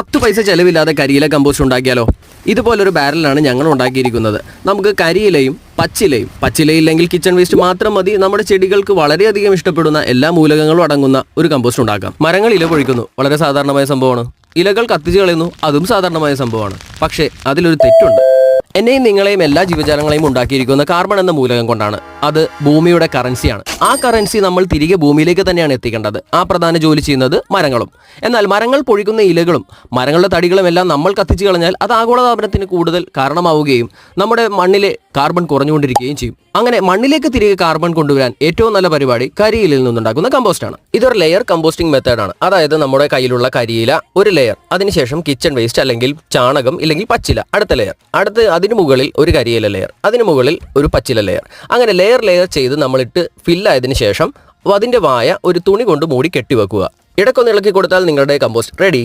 പത്ത് പൈസ ചെലവില്ലാതെ കരിയില കമ്പോസ്റ്റ് ഉണ്ടാക്കിയാലോ? ഇതുപോലൊരു ബാരലാണ് ഞങ്ങൾ ഉണ്ടാക്കിയിരിക്കുന്നത്. നമുക്ക് കരിയിലയും പച്ചിലയും പച്ചിലയില്ലെങ്കിൽ കിച്ചൺ വേസ്റ്റ് മാത്രം മതി. നമ്മുടെ ചെടികൾക്ക് വളരെയധികം ഇഷ്ടപ്പെടുന്ന എല്ലാ മൂലകങ്ങളും അടങ്ങുന്ന ഒരു കമ്പോസ്റ്റ് ഉണ്ടാക്കാം. മരങ്ങൾ ഇല പൊഴിക്കുന്നു. വളരെ സാധാരണമായ സംഭവമാണ്. ഇലകൾ കത്തിച്ച് കളയുന്നു. അതും സാധാരണമായ സംഭവമാണ്. പക്ഷേ അതിലൊരു തെറ്റുണ്ട്. എന്നെയും നിങ്ങളെയും എല്ലാ ജീവജാലങ്ങളെയും ഉണ്ടാക്കിയിരിക്കുന്ന കാർബൺ എന്ന മൂലകം കൊണ്ടാണ്. അത് ഭൂമിയുടെ കറൻസിയാണ് ആ കറൻസി നമ്മൾ തിരികെ ഭൂമിയിലേക്ക് തന്നെയാണ് എത്തിക്കേണ്ടത്. ആ പ്രധാന ജോലി ചെയ്യുന്നത് മരങ്ങളും. എന്നാൽ മരങ്ങൾ പൊഴിക്കുന്ന ഇലകളും മരങ്ങളുടെ തടികളും എല്ലാം നമ്മൾ കത്തിച്ചു കളഞ്ഞാൽ അത് ആഗോളതാപനത്തിന് കൂടുതൽ കാരണമാവുകയും നമ്മുടെ മണ്ണിലെ കാർബൺ കുറഞ്ഞുകൊണ്ടിരിക്കുകയും ചെയ്യും. അങ്ങനെ മണ്ണിലേക്ക് തിരികെ കാർബൺ കൊണ്ടുവരാൻ ഏറ്റവും നല്ല പരിപാടി കരിയിലിൽ നിന്നുണ്ടാക്കുന്ന കമ്പോസ്റ്റാണ് ഇതൊരു ലെയർ കമ്പോസ്റ്റിംഗ് മെത്തേഡാണ് അതായത് നമ്മുടെ കയ്യിലുള്ള കരിയില ഒരു ലെയർ അതിനുശേഷം കിച്ചൺ വേസ്റ്റ് അല്ലെങ്കിൽ ചാണകം ഇല്ലെങ്കിൽ പച്ചില. അടുത്ത ലെയർ അടുത്ത് അതിന് മുകളിൽ ഒരു കരിയില ലെയർ അതിന് മുകളിൽ ഒരു പച്ചില ലെയർ അങ്ങനെ ലെയർ ലെയർ ചെയ്ത് നമ്മളിട്ട് ഫില്ലായതിനു ശേഷം അതിന്റെ വായ ഒരു തുണി കൊണ്ട് മൂടി കെട്ടിവെക്കുക. ഇടക്കൊന്ന് ഇളക്കി കൊടുത്താൽ നിങ്ങളുടെ കമ്പോസ്റ്റ് റെഡി